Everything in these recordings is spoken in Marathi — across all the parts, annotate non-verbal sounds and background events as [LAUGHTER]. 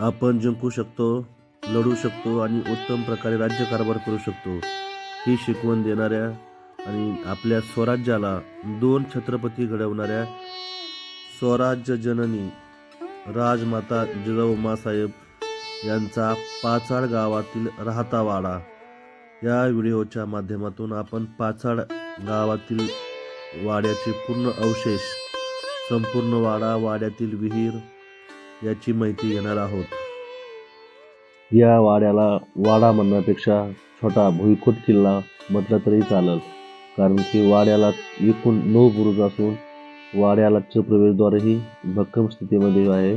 आपण जिंकू शकतो लढू शकतो आणि उत्तम प्रकारे राज्यकारभार करू शकतो ही शिकवण देणाऱ्या आणि आपल्या स्वराज्याला दोन छत्रपती घडवणाऱ्या स्वराज्य जननी राजमाता जिजाऊ मासाहेब यांचा पाचाड गावातील राहता वाडा या व्हिडिओच्या माध्यमातून आपण पाचाड गावातील वाड्याचे पूर्ण अवशेष संपूर्ण वाडा वाड्यातील विहीर याची माहिती घेणार आहोत. या वाड्याला वाडा म्हणण्यापेक्षा छोटा भुईकोट किल्ला म्हटलं तरी चालेल. कारण की वाड्याला एकूण नऊ बुरुज असून वाड्याला प्रवेशद्वारही भक्कम स्थितीमध्ये आहे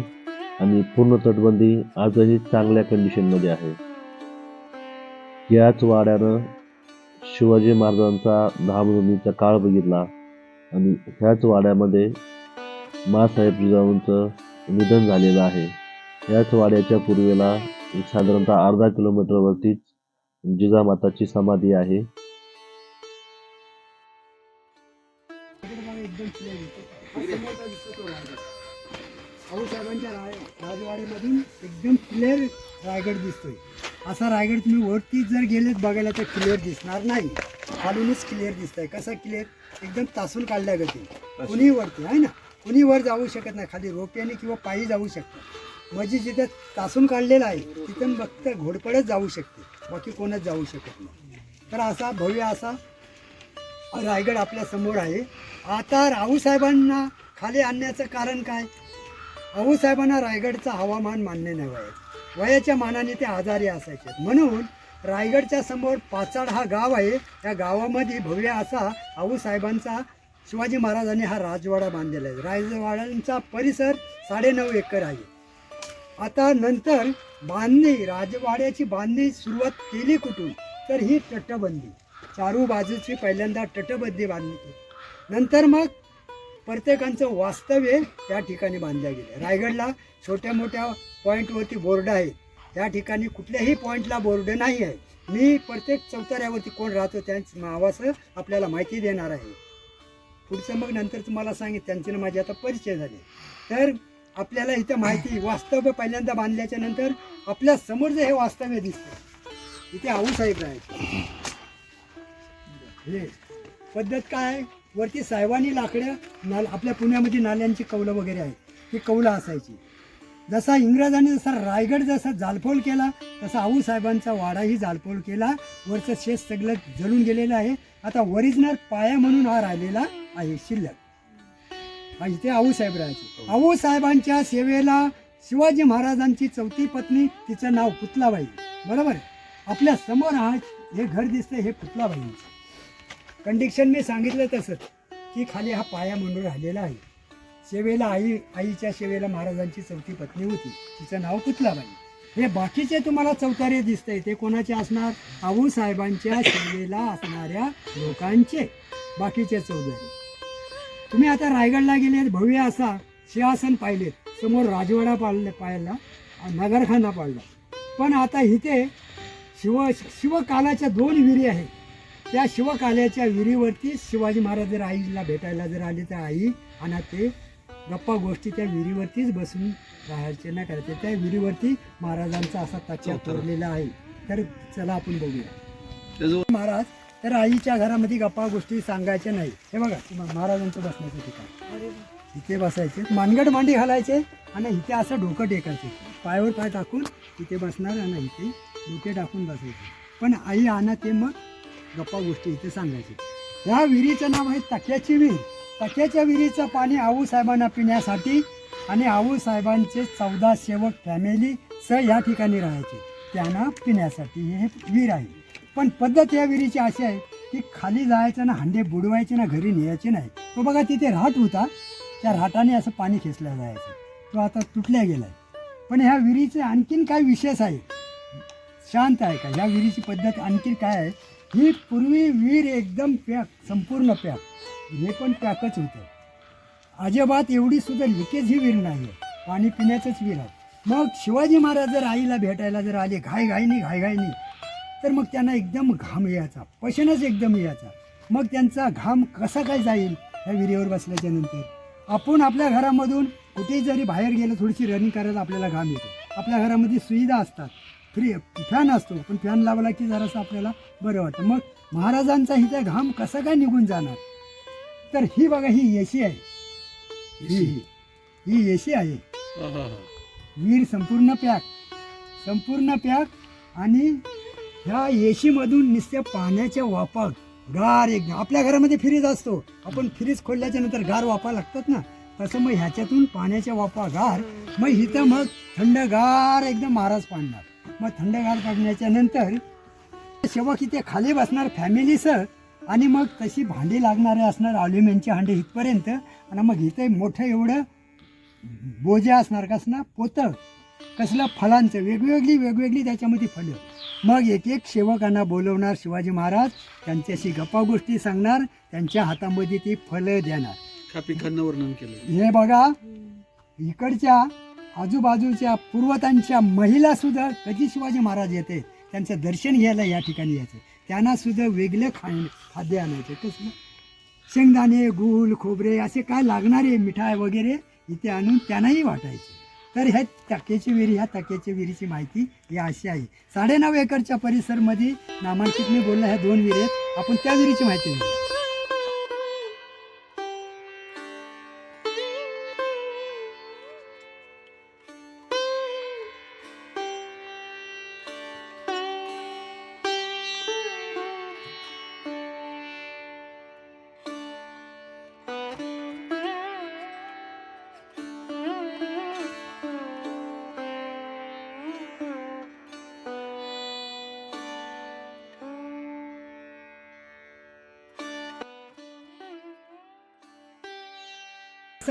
आणि पूर्ण तटबंदी आजही चांगल्या कंडिशनमध्ये आहे. याच वाड्यानं शिवाजी महाराजांचा धामधुमीचा काळ बघितला आणि ह्याच वाड्यामध्ये मासाहेब जिजाऊंचं निधन झालेलं आहे. याच वाड्याच्या पूर्वेला साधारणतः अर्धा किलोमीटरवरतीच जिजामाताची समाधी आहे. दिसतो हा दिसतो आऊसाहेबांच्या राय राजवाड्यामधून एकदम क्लिअर रायगड दिसतोय. असा रायगड तुम्ही वरती जर गेलेत बघायला तर क्लिअर दिसणार नाही. खालूनच क्लिअर दिसतंय. कसा क्लिअर एकदम तासून काढल्या गती. कुणी वरती आहे ना? कुणी वर जाऊ शकत नाही. खाली रोप्याने किंवा पायी जाऊ शकतं म्हणजे जिथं तासून काढलेलं आहे तिथं फक्त घोडपडच जाऊ शकते. बाकी कोणच जाऊ शकत नाही. तर असा भव्य असा रायगड आपल्यासमोर आहे. आता राहूसाहेबांना खाली आणण्याचं कारण काय? राहूसाहेबांना रायगडचं हवामान मान्य नाही वयाचं. वयाच्या मानाने ते आजारी असायचे. म्हणून रायगडच्या समोर पाचाड हा गाव आहे. या गावामध्ये भव्य असा आऊसाहेबांचा शिवाजी महाराजांनी हा राजवाडा बांधलेला आहे. राजवाड्यांचा परिसर साडेनऊ एकर आहे. आता नंतर बांधणी राजवाड्याची बांधणी सुरुवात केली कुठून? तर ही तटबंदी. चारू बाजूची पहिल्यांदा तटबंदी बांधली. केली. नंतर मग प्रत्येकांचं वास्तव्य त्या ठिकाणी बांधल्या गेलं. रायगडला छोट्या मोठ्या पॉईंटवरती बोर्ड आहेत त्या ठिकाणी कुठल्याही पॉईंटला बोर्ड नाही आहे. मी प्रत्येक चौताऱ्यावरती कोण राहतो त्यांचं नावाचं आपल्याला माहिती देणार आहे. पुढचं मग नंतर तुम्हाला सांगेन. त्यांचे माझे आता परिचय झाले. तर आपल्याला इथं माहिती वास्तव्य पहिल्यांदा बांधल्याच्या नंतर आपल्यासमोर जे हे वास्तव्य दिसतं. इथे आऊसाहेब राहायचे हे पद्धत काय आहे? वरती साहेबांनी लाकडं नाल आपल्या पुण्यामध्ये नाल्यांची कौलं वगैरे आहेत. ती कौलं असायची. जसा इंग्रजांनी जसा रायगड जसा जालफोल केला तसा आऊसाहेबांचा वाडाही जालफोल केला. वरचं शेत सगळं जळून गेलेलं आहे. आता ओरिजिनल पाया म्हणून हा राहिलेला आहे शिल्लक. हा इथे आऊसाहेब राहायचे. आऊसाहेबांच्या सेवेला शिवाजी महाराजांची चौथी पत्नी तिचं नाव पुतलाबाई. बरोबर? आपल्यासमोर हा हे घर दिसतंय हे पुतलाबाईंचं. कंडिक्शन मी सांगितलं तसंच. की खाली हा पाया म्हणून राहिलेला आहे. सेवेला आई आईच्या सेवेला महाराजांची चौथी पत्नी होती. तिचं नाव पुतलाबाई. हे बाकीचे तुम्हाला चौतारे दिसतंय ते कोणाचे असणार? आऊ साहेबांच्या सेवेला असणाऱ्या लोकांचे. बाकीचे चौधारी तुम्ही आता रायगडला गेले भव्य असा सिंहासन पाहिलेत समोर राजवाडा पाळले पाहिला नगरखाना पाळला. पण आता इथे शिव शिवकालाच्या दोन विहिरी आहेत. त्या शिवकाल्याच्या विहिरीवरती शिवाजी महाराज जर आईला भेटायला जर आले तर आई आणि ते गप्पा गोष्टी त्या विहिरीवरतीच बसून राहायचे नाही करायचे त्या विहिरीवरती महाराजांचा असा तचा कोरलेला आहे. तर चला आपण बघूया. महाराज तर आईच्या घरामध्ये गप्पा गोष्टी सांगायच्या नाही. हे बघा महाराजांचं बसण्याचं ठिकाण. इथे बसायचे मानगड मांडी घालायचे आणि इथे असं डोकं टेकायचे. पायावर पाय टाकून इथे बसणार आणि इथे डोके टाकून बसायचे. पण आई आणा ते मग गप्पा गोष्टी इथे सांगायचे. ह्या विहिरीचं नाव आहे तक्याची विहीर. तक्याच्या विहिरीचं पाणी आऊ साहेबांना पिण्यासाठी आणि आऊ साहेबांचे चौदा सेवक फॅमिली स या ठिकाणी राहायचे. त्यांना पिण्यासाठी हे विहीर आहे. पण पद्धत या विहिरीची अशी आहे की खाली जायचं ना हांडे बुडवायचे ना घरी न्यायचे नाही. तो बघा तिथे राहत होता. त्या राटाने असं पाणी खेचलं जायचं. तो आता तुटल्या गेलाय. पण ह्या विहिरीचे आणखीन काय विशेष आहे? शांत आहे का? ह्या विहिरीची पद्धत आणखीन काय आहे? ही पूर्वी विहीर एकदम पॅक संपूर्ण पॅक. हे पण पॅकच होतं. अजिबात एवढी सुद्धा लिकेज ही विहीर नाही आहे पाणी पिण्याचंच विहीर आहे. मग शिवाजी महाराज जर आईला भेटायला जर आले घाई घाईनी घाई घाईनी तर मग त्यांना एकदम घाम यायचा. पशनच एकदम यायचा. मग त्यांचा घाम कसा काय जाईल ह्या विहिरीवर बसल्याच्या नंतर? आपण आपल्या घरामधून कुठेही जरी बाहेर गेलं थोडीशी रनिंग करायला आपल्याला घाम येतो. आपल्या घरामध्ये सुविधा असतात. फ्री फॅन असतो. पण फॅन लावला की जरासं आपल्याला बरं वाटतं. मग महाराजांचा इथे घाम कसं काय निघून जाणार? तर ही बघा ही एसी आहे. ही ही ही एसी आहे वीर संपूर्ण पॅक. संपूर्ण पॅक आणि ह्या एशीमधून नुसत्या पाण्याच्या वाफा गार एकदम आपल्या घरामध्ये फ्रीज असतो. आपण फ्रीज खोलल्याच्या नंतर गार वाफा लागतात ना? तसं मग ह्याच्यातून पाण्याच्या वाफा गार मग इथं मग थंडगार एकदम महाराज पाडणार. मग थंडगार पाडण्याच्या नंतर शेवक इथे खाली बसणार फॅमिलीसह आणि मग तशी भांडी लागणारे असणार अल्युमिनियमची हांडी इथपर्यंत. आणि मग इथे मोठं एवढं बोजे असणार कसं ना पोतं. कसलं फळांचं वेगवेगळी वेगवेगळी त्याच्यामध्ये फळं. मग एक एक सेवकांना बोलवणार शिवाजी महाराज त्यांच्याशी गप्पा गोष्टी सांगणार त्यांच्या हातामध्ये ती फळं देणार. ह्या पिकांना वर्णन केलं. हे बघा इकडच्या आजूबाजूच्या पूर्वतांच्या महिला सुद्धा कधी शिवाजी महाराज येते? त्यांचं दर्शन घ्यायला या ठिकाणी यायचं. त्यांना सुद्धा वेगळं खाय खाद्य आणायचं. कसलं शेंगदाणे गूळ खोबरे असे काय लागणारे मिठाई वगैरे इथे आणून त्यांनाही वाटायचे. तर ह्या टाक्याची विहिरी ह्या तक्याच्या विहिरीची माहिती ही अशी आहे. साडेनऊ एकरच्या परिसरमध्ये नामांकित मी बोलला ह्या दोन विहिरी आहेत. आपण त्या विहिरीची माहिती घेऊ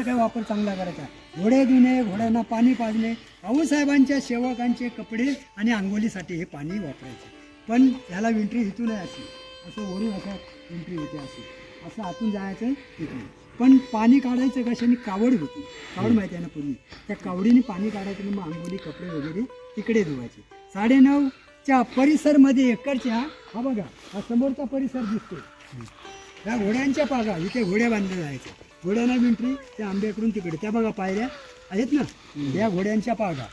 काय वापर चांगला करायचा. घोडे धुणे घोड्यांना पाणी पाजणे आऊसाहेबांच्या सेवकांचे कपडे आणि आंघोळीसाठी हे पाणी वापरायचे. पण ह्याला विंट्री इथून आहे अशी. असं वरून असं विंट्री होते अशी. असं आतून जायचं तिथून पण पाणी काढायचं कशाने कावड होती. कावड माहिती आहे ना पूर्वी? त्या कावडीने पाणी काढायचं मग आंघोळी कपडे वगैरे तिकडे धुवायचे. साडेनऊच्या परिसरमध्ये एकरच्या हा बघा हा समोरचा परिसर दिसतो त्या घोड्यांच्या पागा इथे घोड्या बांधल्या जायच्या घोड्यांना विंटरी त्या आंब्याकडून तिकडे. त्या बघा पायऱ्या. आहेत ना? या घोड्यांच्या पागा.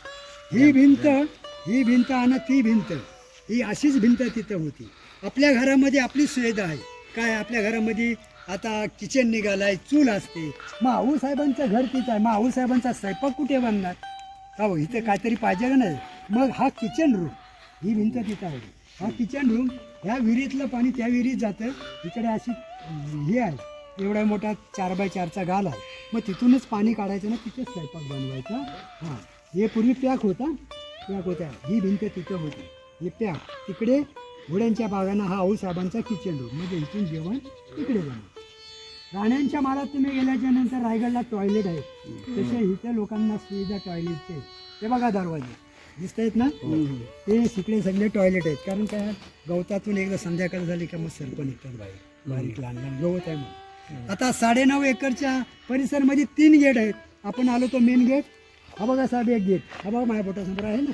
ही भिंत ही भिंत आणि ती भिंत. ही अशीच भिंत तिथं होती. आपल्या घरामध्ये आपली सुविधा आहे. काय? आपल्या घरामध्ये आता किचन निघालाय चूल असते. मग आऊसाहेबांचं घर तिथं आहे. मग आऊसाहेबांचा स्वयंपाक कुठे बांधणार का हो इथं काहीतरी पाहिजे का नाही? मग हा किचन रूम ही भिंत तिथं आहे. हा किचन रूम ह्या विहिरीतलं पाणी त्या विहिरीत जातं. इकडे अशी हे आहे. एवढा मोठा चार बाय चारचा गाल आहे. मग तिथूनच पाणी काढायचं ना तिथेच स्वयंपाक बनवायचा. हां. हे पूर्वी पॅक होता. पॅक होत्या ही भिंत तिथं होती. हे पॅक. तिकडे घोड्यांच्या बागांना हा आऊसाहेबांचा किचन रूम म्हणजे इथून जेवण तिकडे बनवं. राण्यांच्या मालात तुम्ही गेल्याच्यानंतर रायगडला टॉयलेट आहे. तसे इथे लोकांना सुविधा टॉयलेटचे ते बघा दरवाजे. दिसत आहेत ना ते तिकडे सगळे टॉयलेट आहेत. कारण काय गवतातून एकदा संध्याकाळ झाली का मग सर्प निघतात बाहेर. बारीक लहान लहान गवत आहे मग आता साडेनऊ एकरच्या परिसरमध्ये तीन गेट आहेत. आपण आलो तो मेन गेट हा बघा साहेब एक गेट हा बघा माझ्या पोटासमोर आहे ना?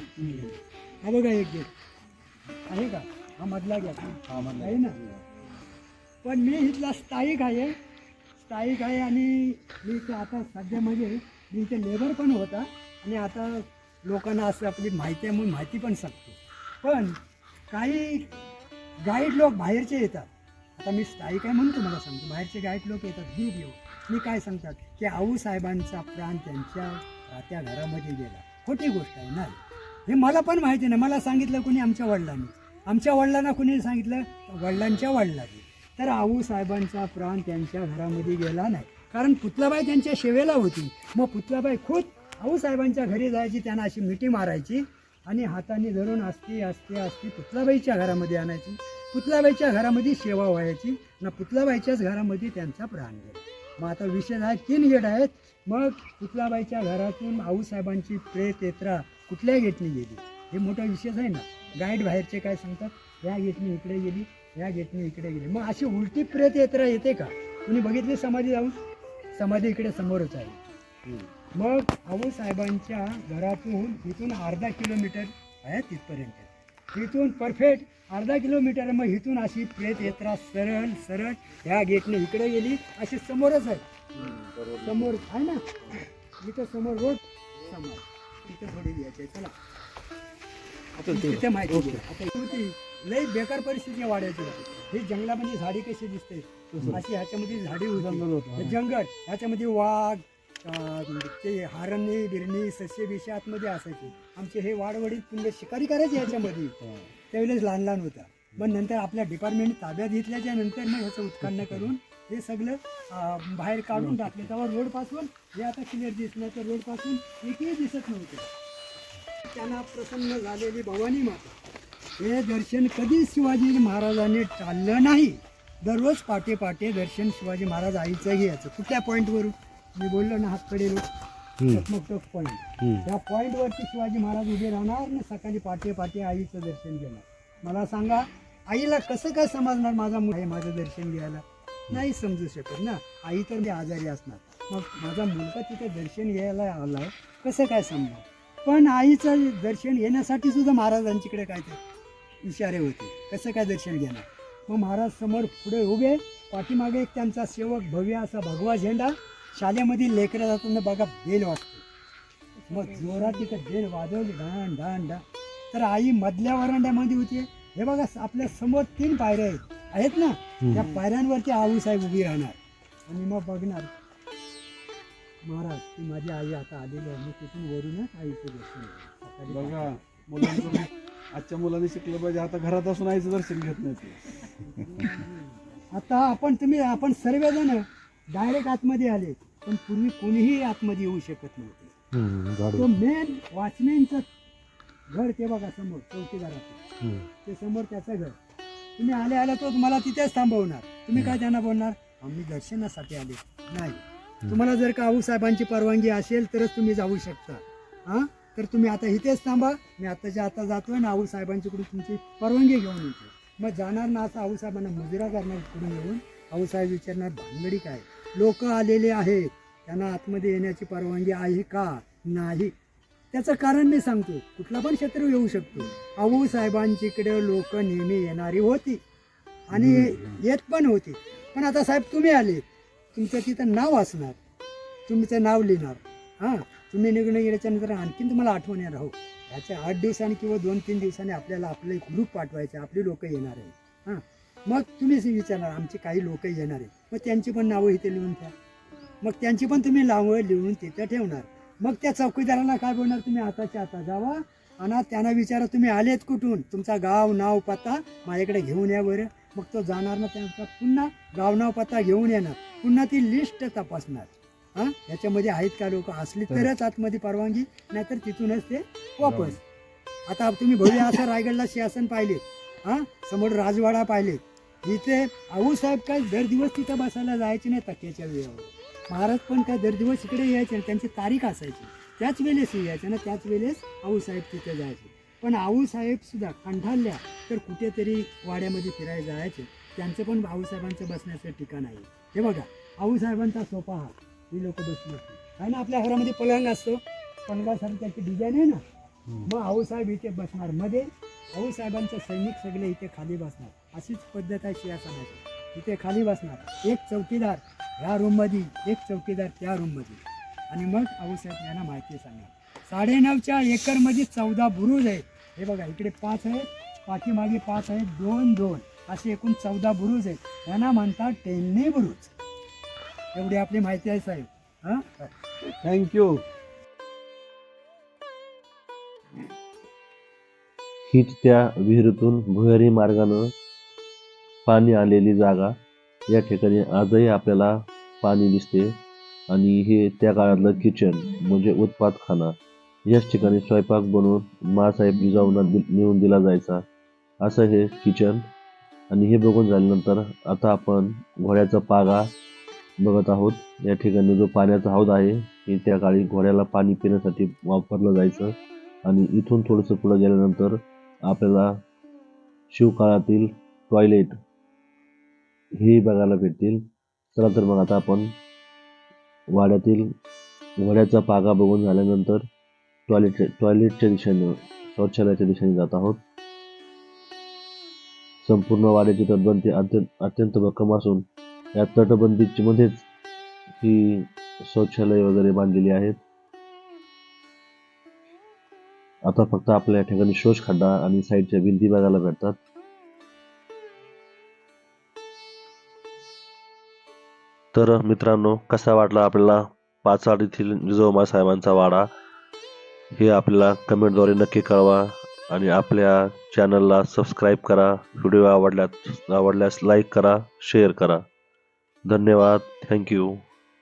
हा बघा एक गेट आहे का? हा मधला गेट आहे ना? पण मी इथला स्थायिक आहे. स्थायिक आहे आणि मी इथे आता सध्या म्हणजे मी इथे लेबर पण होता. आणि आता लोकांना असं आपली माहिती आहे म्हणून माहिती पण सांगतो. पण काही गाईड लोक बाहेरचे येतात. आता मी स्थायी काय म्हणून तुम्हाला सांगतो. बाहेरचे गाईड लोक येतात दूध देव. मी काय सांगतात? की आऊ साहेबांचा प्राण त्यांच्या त्या घरामध्ये गेला. खोटी गोष्ट आहे ना? हे मला पण माहिती नाही. मला सांगितलं कुणी? आमच्या वडिलांनी. आमच्या वडिलांना कुणी सांगितलं? वडिलांच्या वडिलांनी. तर आऊ साहेबांचा प्राण त्यांच्या घरामध्ये गेला नाही. कारण पुतलाबाई त्यांच्या शेवेला होती. मग पुतलाबाई खुद आऊ साहेबांच्या घरी जायची त्यांना अशी मिठी मारायची आणि हाताने धरून असती असते असती पुतलाबाईच्या घरामध्ये आणायची. पुतलाबाईच्या घरामध्ये सेवा व्हायची ना पुतलाबाईच्याच घरामध्ये त्यांचा प्राण गेला. मग आता विषय आहे तीन गेट आहेत. मग पुतलाबाईच्या घरातून आऊसाहेबांची प्रेत येत्रा कुठल्या गेटने गेली? हे मोठा विशेष आहे ना. गाईड बाहेरचे काय सांगतात? या गेटने इकडे गेली या गेटने इकडे गेली. मग अशी उलटी प्रेत येत्रा येते का? तुम्ही बघितली समाधी जाऊन? समाधी इकडे समोरच आहे. मग आऊसाहेबांच्या घरातून इथून अर्धा किलोमीटर आहे तिथपर्यंत. इथून परफेक्ट अर्धा किलोमीटर मग इथून अशी प्रेत यात्रा सरळ सरळ ह्या गेटने इकडे गेली. अशी समोरच आहे. समोर आहे ना? इथं समोर रोड. समोर. तिथे थोडी आहे. चला. आपण तिथे माहिती होती लई बेकार परिस्थिती होती हे जंगलामध्ये झाडी कशी दिसते? अशी ह्याच्यामध्ये झाडी जंगल होती. जंगल. ह्याच्यामध्ये वाघ ते हरणी बिरणी सस्य बिस्य आतमध्ये असायचे. आमचे हे वाडवडील पुन्हा शिकारी करायचे ह्याच्यामध्ये त्यावेळेस लहान लहान होता पण नंतर आपल्या डिपार्टमेंट ताब्यात घेतल्याच्या नंतर मग ह्याचं उत्खनन [LAUGHS] करून हे सगळं बाहेर काढून टाकले. तेव्हा रोडपासून हे आता क्लिअर दिसलं तर रोडपासून एकही दिसत नव्हतं. त्यांना प्रसन्न झालेली भवानी माता. हे दर्शन कधीच शिवाजी महाराजांनी टाळलं नाही. दररोज पाटे पाटे दर्शन शिवाजी महाराज आईचं घ्यायचं कुठल्या पॉईंटवरून मी बोललो ना हातकडे टोक पॉईंट त्या पॉईंटवरती शिवाजी महाराज उभे राहणार ना सकाळी पाटे पाटे आईचं दर्शन घेणार. मला सांगा आईला कसं काय समजणार माझा मुलगा आहे माझं दर्शन घ्यायला? नाही समजू शकत ना. आई तर मी आजारी असणार. मग माझा मुलगा तिथे दर्शन घ्यायला आलाय कसं काय समजणार? पण आईचं दर्शन घेण्यासाठी सुद्धा महाराजांच्याकडे काय ते इशारे होते. कसं काय दर्शन घेणार? मग महाराज समोर पुढे उभे पाठीमागे एक त्यांचा सेवक भव्य असा भगवा झेंडा शाळेमध्ये लेकरं जाताना बघा बेल वाजते. मग जोरात तिथं बेल वाजवली ढाण ढाण ढाण तर आई मधल्या वरांड्यामध्ये होती. हे बघा आपल्यासमोर तीन पायऱ्या आहेत. आहेत ना? त्या पायऱ्यांवरती आऊसाहेब उभी राहणार. आणि मग बघणार. महाराज ती माझी आई आता आलेली आहे. मी तिथून वरूनच आईचं दर्शन बघा मुलांचं आजच्या मुलांनी शिकलं पाहिजे. आता घरात असून आईचं दर्शन घेत नाही. आता आपण तुम्ही आपण सर्वजण डायरेक्ट आतमध्ये आले. पण पूर्वी कोणीही आतमध्ये येऊ शकत नव्हते. तो मेन वॉचमॅनचं घर ते बघा समोर चौकीदाराचं. ते समोर त्याचं घर. तुम्ही आले आले तो तुम्हाला तिथेच थांबवणार. तुम्ही काय त्यांना बोलणार? आम्ही दर्शनासाठी आले. नाही. तुम्हाला जर का आऊसाहेबांची परवानगी असेल तरच तुम्ही जाऊ शकता. हां? तर तुम्ही आता इथेच थांबा. मी आताच्या आता जातोय ना आऊसाहेबांच्याकडून तुमची परवानगी घेऊन येतो. मग जाणार ना असं आऊसाहेबांना मुजरा करणार पुढे येऊन? आऊसाहेब विचारणार भानगडी काय? लोक आलेले आहेत. त्यांना आतमध्ये येण्याची परवानगी आहे का? नाही. त्याचं कारण मी सांगतो. कुठला पण शत्रू येऊ शकतो. आऊ साहेबांच्याकडे लोक नेहमी येणारी होती आणि येत पण होती. पण आता साहेब तुम्ही आले. तुमचं तिथं नाव असणार. तुमचं नाव लिहिणार. हां? तुम्ही निघून गेल्याच्यानंतर आणखीन तुम्हाला आठवण येणार हो ह्याच्या आठ दिवसांनी किंवा दोन तीन दिवसांनी आपल्याला आपलं ग्रुप पाठवायचे. आपली लोक येणार आहे हां? मग तुम्हीच विचारणार आमची काही लोक येणार आहे मग त्यांची पण नावं इथे लिहून ठेवा. मग त्यांची पण तुम्ही नावं लिहून तिथं ठेवणार. मग त्या चौकीदाराला काय बोलणार तुम्ही आताच्या आता जावा आणि त्यांना विचारा तुम्ही आलेत कुठून? तुमचा गाव नाव पत्ता माझ्याकडे घेऊन या बरं. मग तो जाणार ना त्यांचा पुन्हा गाव नाव पत्ता घेऊन येणार. पुन्हा ती लिस्ट तपासणार. हां? याच्यामध्ये आहेत का लोक? असली तरच आतमध्ये परवानगी नाहीतर तिथूनच ते वापस. आता तुम्ही भव्य असं रायगडला शासन पाहिले हां? समोर राजवाडा पाहिले इथे आऊसाहेब काय दर दिवस तिथं बसायला जायचे नाही तक्याच्या वेळेवर. महाराज पण काय दर दिवस इकडे यायचे. त्यांची तारीख असायची. त्याच वेळेस यायचे ना त्याच वेळेस आऊसाहेब तिथे जायचे. पण आऊसाहेब सुद्धा कंठाळल्या तर कुठेतरी वाड्यामध्ये फिरायला जायचे. त्यांचं पण आऊसाहेबांचं बसण्याचं ठिकाण आहे. हे बघा आऊसाहेबांचा सोफा हा. ही लोक बसली आहे ना आपल्या घरामध्ये पलंग असतो. पलंगासारखी त्याची डिझाईन आहे ना. मग आऊसाहेब इथे बसणार. मध्ये आऊसाहेबांचे सैनिक सगळे इथे खाली बसणार. अशीच पद्धत आहे सिंहासनाची इथे खाली बसणार. एक चौकीदार ह्या रूममध्ये एक चौकीदार त्या रूममध्ये. आणि मग आऊसाहेब यांना माहिती सांगणार. साडेनऊच्या एकरमध्ये चौदा बुरुज आहेत. हे बघा इकडे पाच आहेत पाठीमागे पाच आहेत दोन दोन. असे एकूण चौदा बुरुज आहेत. यांना म्हणतात टेलने बुरुज. एवढी आपली माहिती आहे साहेब. हां? थँक्यू हीच त्या विहिरीतून भुयारी मार्गानं पाणी आलेली जागा. या ठिकाणी आजही आपल्याला पाणी दिसते. आणि हे त्या काळातलं किचन म्हणजे उत्पादखाना. याच ठिकाणी स्वयंपाक बनवून मासाहेब जिजाऊंना नेऊन दिला जायचा. असं हे किचन आणि हे बघून झाल्यानंतर आता आपण घोड्याचा पागा बघत आहोत. या ठिकाणी जो पाण्याचा हौद आहे हे त्या काळी घोड्याला पाणी पिण्यासाठी वापरलं जायचं. आणि इथून थोडंसं पुढं गेल्यानंतर आपल्याला शिवकाळातील टॉयलेट हे बघायला भेटतील. चला तर मग आता आपण वाड्यातील वड्याचा पागा बघून झाल्यानंतर टॉयलेट टॉयलेटच्या दिशेने शौचालयाच्या दिशेने जात आहोत. संपूर्ण वाड्याची तटबंदी अत्यंत अत्यंत भक्कम असून या तटबंदीची मध्येच ही शौचालय वगैरे बांधलेली आहेत. आता फक्त आपल्या ठिकाणी शोष खड्डा आणि साईडच्या भिंती बघायला भेटतात. तर मित्रांनो कसा वाटला आपल्याला पाचाड येथील जिजोबा साहेबांचा वाडा? हे आपल्याला कमेंटद्वारे नक्की कळवा आणि आपल्या चॅनलला सबस्क्राईब करा. व्हिडिओ आवडल्यास आवडल्यास लाईक करा शेअर करा. धन्यवाद. थँक्यू.